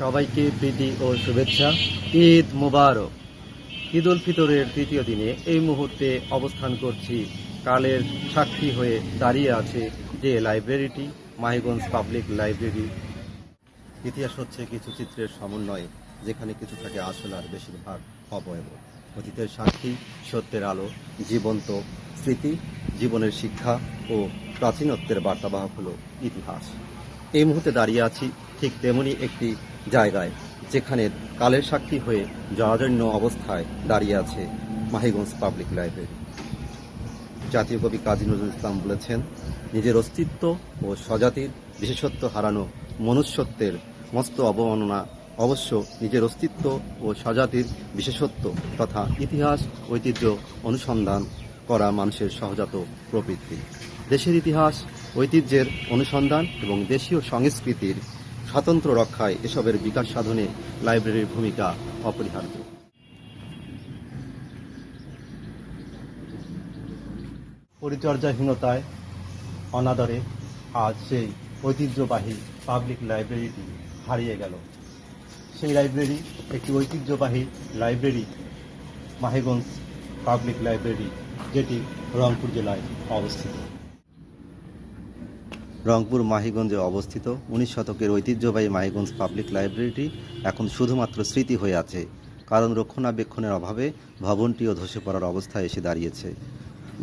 সবাইকে প্রীতি ও শুভেচ্ছা। ঈদ মুবারক। ঈদ উল ফিতরের তৃতীয় দিনে এই মুহূর্তে অবস্থান করছি কালের সাক্ষী হয়ে দাঁড়িয়ে আছে যে লাইব্রেরিটি, মাহিগঞ্জ পাবলিক লাইব্রেরি। ইতিহাস হচ্ছে কিছু চিত্রের সমন্বয়ে, যেখানে কিছু থাকে আসল আর বেশিরভাগ অবয়ব। অতীতের সাক্ষী, সত্যের আলো, জীবন্ত স্মৃতি, জীবনের শিক্ষা ও প্রাচীনত্বের বার্তাবাহক হলো ইতিহাস। এই মুহূর্তে দাঁড়িয়ে আছি ঠিক তেমনি একটি জায়গায়, যেখানে কালের সাক্ষী হয়ে জরাজীর্ণ অবস্থায় দাঁড়িয়ে আছে মাহিগঞ্জ পাবলিক লাইব্রেরি। জাতীয় কবি কাজী নজরুল ইসলাম বলেছেন, নিজের অস্তিত্ব ও স্বজাতির বিশেষত্ব হারানো মনুষ্যত্বের মস্ত অবমাননা অবশ্য নিজের অস্তিত্ব ও স্বজাতির বিশেষত্ব তথা ইতিহাস, ঐতিহ্য অনুসন্ধান করা মানুষের সহজাত প্রবৃত্তি। দেশের ইতিহাস ঐতিহ্যের অনুসন্ধান এবং দেশীয় সংস্কৃতির স্বাতন্ত্র রক্ষায় এসবের বিকাশ সাধনে লাইব্রেরির ভূমিকা অপরিহার্য। পরিচর্যাহীনতায়, অনাদরে আজ সেই ঐতিহ্যবাহী পাবলিক লাইব্রেরিটি হারিয়ে গেল। সেই লাইব্রেরি একটি ঐতিহ্যবাহী লাইব্রেরি, মাহেগঞ্জ পাবলিক লাইব্রেরি, যেটি রংপুর জেলায় অবস্থিত। রংপুর মাহিগঞ্জে অবস্থিত উনিশ শতকের ঐতিহ্যবাহী মাহিগঞ্জ পাবলিক লাইব্রেরিটি এখন শুধুমাত্র স্মৃতি হয়ে আছে, কারণ রক্ষণাবেক্ষণের অভাবে ভবনটিও ধসে পড়ার অবস্থায় এসে দাঁড়িয়েছে।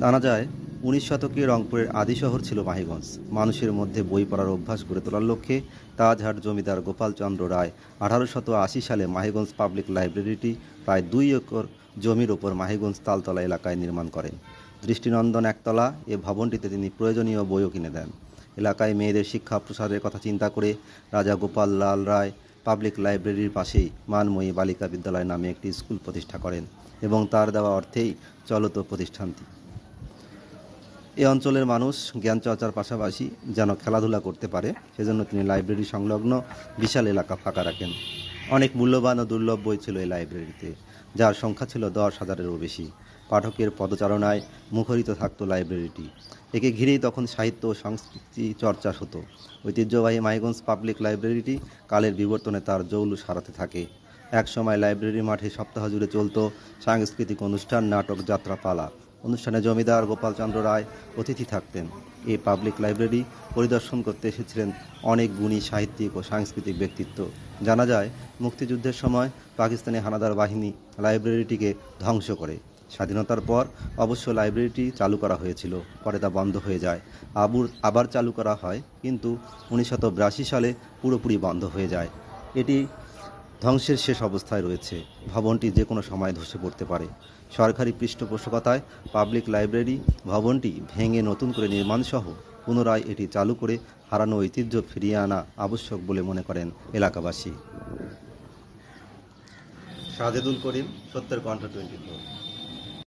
জানা যায়, উনিশ শতকে রংপুরের আদি শহর ছিল মাহিগঞ্জ। মানুষের মধ্যে বই পড়ার অভ্যাস গড়ে তোলার লক্ষ্যে তাজহাট জমিদার গোপালচন্দ্র রায় আঠারোশত আশি সালে মাহিগঞ্জ পাবলিক লাইব্রেরিটি প্রায় দুই একর জমির ওপর মাহিগঞ্জ তালতলা এলাকায় নির্মাণ করেন। দৃষ্টিনন্দন একতলা এ ভবনটিতে তিনি প্রয়োজনীয় বইও কিনে দেন। এলাকায় মেয়েদের শিক্ষা প্রসারের কথা চিন্তা করে রাজা গোপাল লাল রায় পাবলিক লাইব্রেরির পাশেই মানময়ী বালিকা বিদ্যালয় নামে একটি স্কুল প্রতিষ্ঠা করেন এবং তার দেওয়া অর্থেই চলত প্রতিষ্ঠানটি। এই অঞ্চলের মানুষ জ্ঞান চর্চার পাশাপাশি যেন খেলাধুলা করতে পারে, সেজন্য তিনি লাইব্রেরি সংলগ্ন বিশাল এলাকা ফাঁকা রাখেন। অনেক মূল্যবান ও দুর্লভ বই ছিল এই লাইব্রেরিতে, যার সংখ্যা ছিল দশ হাজারেরও বেশি। পাঠকের পদচারণায় মুখরিত থাকতো লাইব্রেরিটি। একে ঘিরেই তখন সাহিত্য ও সংস্কৃতি চর্চা হতো ঐতিহ্যবাহী মাইগঞ্জ পাবলিক লাইব্রেরিটি কালের বিবর্তনে তার জৌলুস সারাতে থাকে। একসময় লাইব্রেরি মাঠে সপ্তাহ জুড়ে চলত সাংস্কৃতিক অনুষ্ঠান, নাটক, যাত্রাপালা। অনুষ্ঠানে জমিদার গোপালচন্দ্র রায় অতিথি থাকতেন। এই পাবলিক লাইব্রেরি পরিদর্শন করতে এসেছিলেন অনেক গুণী সাহিত্যিক ও সাংস্কৃতিক ব্যক্তিত্ব। জানা যায়, মুক্তিযুদ্ধের সময় পাকিস্তানি হানাদার বাহিনী লাইব্রেরিটিকে ধ্বংস করে। স্বাধীনতার পর অবশ্য লাইব্রেরিটি চালু করা হয়েছিল, পরে তা বন্ধ হয়ে যায়। আবুর আবার চালু করা হয়, কিন্তু উনিশশো সালে পুরোপুরি বন্ধ হয়ে যায়। এটি ধ্বংসের শেষ অবস্থায় রয়েছে। ভবনটি যে কোনো সময় ধসে পড়তে পারে। সরকারি পৃষ্ঠপোষকতায় পাবলিক লাইব্রেরি ভবনটি ভেঙে নতুন করে নির্মাণসহ পুনরায় এটি চালু করে হারানো ঐতিহ্য ফিরিয়ে আনা আবশ্যক বলে মনে করেন এলাকাবাসী। সাজেদুল করিম, সত্যের কণ্ঠ টোয়েন্টি